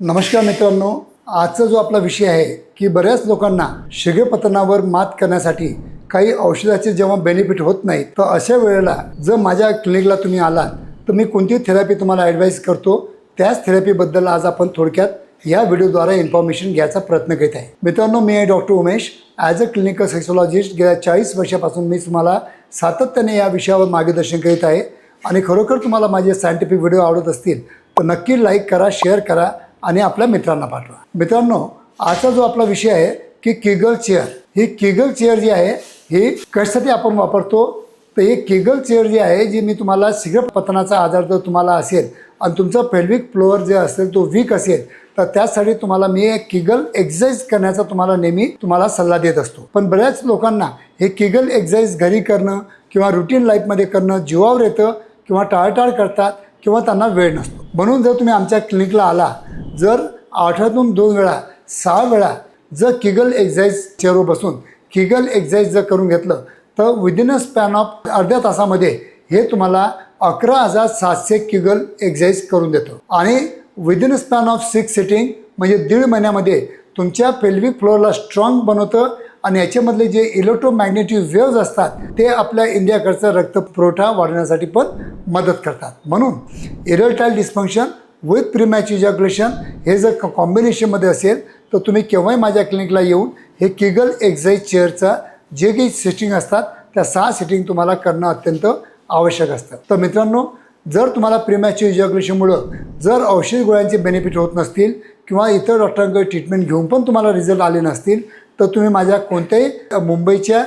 नमस्कार मित्रांनो आजचा जो आपला विषय आहे की बऱ्याच लोकांना शिगेपतनावर मात करण्यासाठी काही औषधाचे जेव्हा बेनिफिट होत नाही तर अशा वेळेला जर माझ्या क्लिनिकला तुम्ही आलात तर मी कोणती थेरपी तुम्हाला ॲडवाईस करतो? त्याच थेरपीबद्दल आज आपण थोडक्यात या व्हिडिओद्वारे इन्फॉर्मेशन घ्यायचा प्रयत्न करीत आहे. मित्रांनो मी आहे doctor Umesh. As a clinical sexologist गेल्या चाळीस वर्षापासून मी तुम्हाला सातत्याने या विषयावर मार्गदर्शन करीत आहे. आणि खरोखर तुम्हाला माझे सायंटिफिक व्हिडिओ आवडत असतील तर नक्की लाईक करा शेअर करा. आणि आपल्या मित्रांना पाठवा. मित्रांनो आजचा जो आपला विषय आहे की किगल चेअर ही किगल चेअर जी आहे ही कशासाठी आपण वापरतो? तर ही किगल चेअर जी आहे जी मी तुम्हाला शीघ्र पतनाचा आजार जर तुम्हाला असेल आणि तुमचं पेल्विक फ्लोअर जे असेल तो वीक असेल तर त्यासाठी तुम्हाला मी एक किगल एक्झरसाइज करण्याचा तुम्हाला नेहमी तुम्हाला सल्ला देत असतो. पण बऱ्याच लोकांना हे किगल एक्झरसाइज घरी करणं किंवा रुटीन लाईफमध्ये करणं जीवावर येतं किंवा टाळटाळ करतात किंवा त्यांना वेळ नसतो. म्हणून जर तुम्ही आमच्या क्लिनिकला आला जर आठवड्यातून दोन वेळा सहा वेळा जर किगल एक्झाईज चेअरवर बसून किगल एक्झाईज जर करून घेतलं तर विदिन अ स्पॅन ऑफ अर्ध्या तासामध्ये हे तुम्हाला अकरा हजार सातशे किगल एक्झाईज करून देतो. आणि within a span of six sitting म्हणजे दीड महिन्यामध्ये तुमच्या पेल्विक फ्लोअरला स्ट्रॉंग बनवतं आणि याच्यामधले जे इलेक्ट्रोमॅग्नेटिक वेव्ज असतात ते आपल्या इंडियाकडचा रक्तपुरवठा वाढवण्यासाठी पण मदत करतात. म्हणून erectile dysfunction with premature ejaculation हे जर कॉम्बिनेशनमध्ये असेल तर तुम्ही केव्हाही माझ्या क्लिनिकला येऊन हे किगल एक्झाईज चेअरचा जे काही सिटिंग असतात त्या सहा सिटिंग तुम्हाला करणं अत्यंत आवश्यक असतं. तर मित्रांनो जर तुम्हाला प्रिमॅच्युअर इजॅक्युलेशनमुळं जर औषध गोळ्यांचे बेनिफिट होत नसतील किंवा इतर डॉक्टरांकडे ट्रीटमेंट घेऊन पण तुम्हाला रिझल्ट आले नसतील तर तुम्ही माझ्या कोणत्याही मुंबईच्या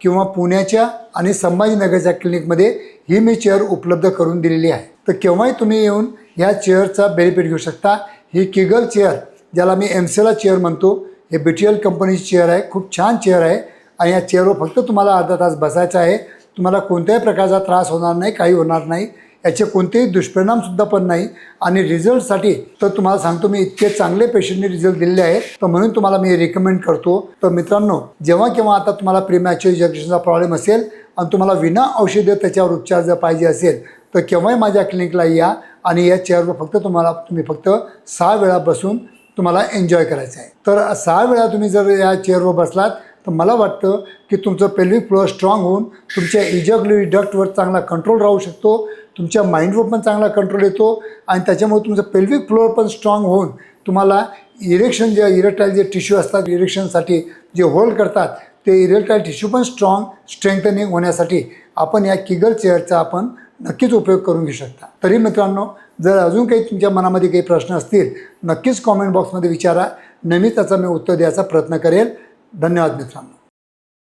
किंवा पुण्याच्या आणि संभाजीनगरच्या क्लिनिकमध्ये ही मी चेअर उपलब्ध करून दिलेली आहे. तर केव्हाही तुम्ही येऊन ह्या चेअरचा बेनिफिट घेऊ शकता. ही किगल चेअर ज्याला मी एमसेला चेअर म्हणतो हे बी टी एल कंपनीची चेअर आहे. खूप छान चेअर आहे आणि या चेअरवर फक्त तुम्हाला अर्धा तास बसायचं आहे. तुम्हाला कोणत्याही प्रकारचा त्रास होणार नाही काही होणार नाही. याचे कोणतेही दुष्परिणामसुद्धा पण नाही. आणि रिझल्टसाठी तर तुम्हाला सांगतो मी इतके चांगले पेशंटने रिझल्ट दिलेले आहेत. तर म्हणून तुम्हाला मी रिकमेंड करतो. तर मित्रांनो जेव्हा केव्हा आता तुम्हाला प्रिमॅच्युअर इजेक्शनचा प्रॉब्लेम असेल आणि तुम्हाला विना औषधे त्याच्यावर उपचार जर पाहिजे असेल तर केव्हाही माझ्या क्लिनिकला या आणि या चेअरवर फक्त तुम्हाला तुम्ही फक्त सहा वेळा बसून तुम्हाला एन्जॉय करायचं आहे. तर सहा वेळा तुम्ही जर या चेअरवर बसलात तर मला वाटतं की तुमचं पेल्विक फ्लोअर स्ट्रॉंग होऊन तुमच्या इजॅक्युलरी डक्टवर चांगला कंट्रोल राहू शकतो. तुमच्या माइंडवर पण चांगला कंट्रोल येतो आणि त्याच्यामुळे तुमचं पेल्विक फ्लोअर पण स्ट्रॉंग होऊन तुम्हाला इरेक्शन जे इरेक्टाईल जे टिश्यू असतात इरेक्शनसाठी जे होल्ड करतात ते इरेक्टाईल टिश्यू पण स्ट्रॉंग स्ट्रेंथनिंग होण्यासाठी आपण या किगल चेअरचा आपण नक्कीच उपयोग करून घेऊ शकता. तरी मित्रांनो जर अजून काही तुमच्या मनामध्ये काही प्रश्न असतील नक्कीच कॉमेंट बॉक्समध्ये विचारा. नेहमीच त्याचा मी उत्तर द्यायचा प्रयत्न करेल. धन्यवाद मित्रांनो.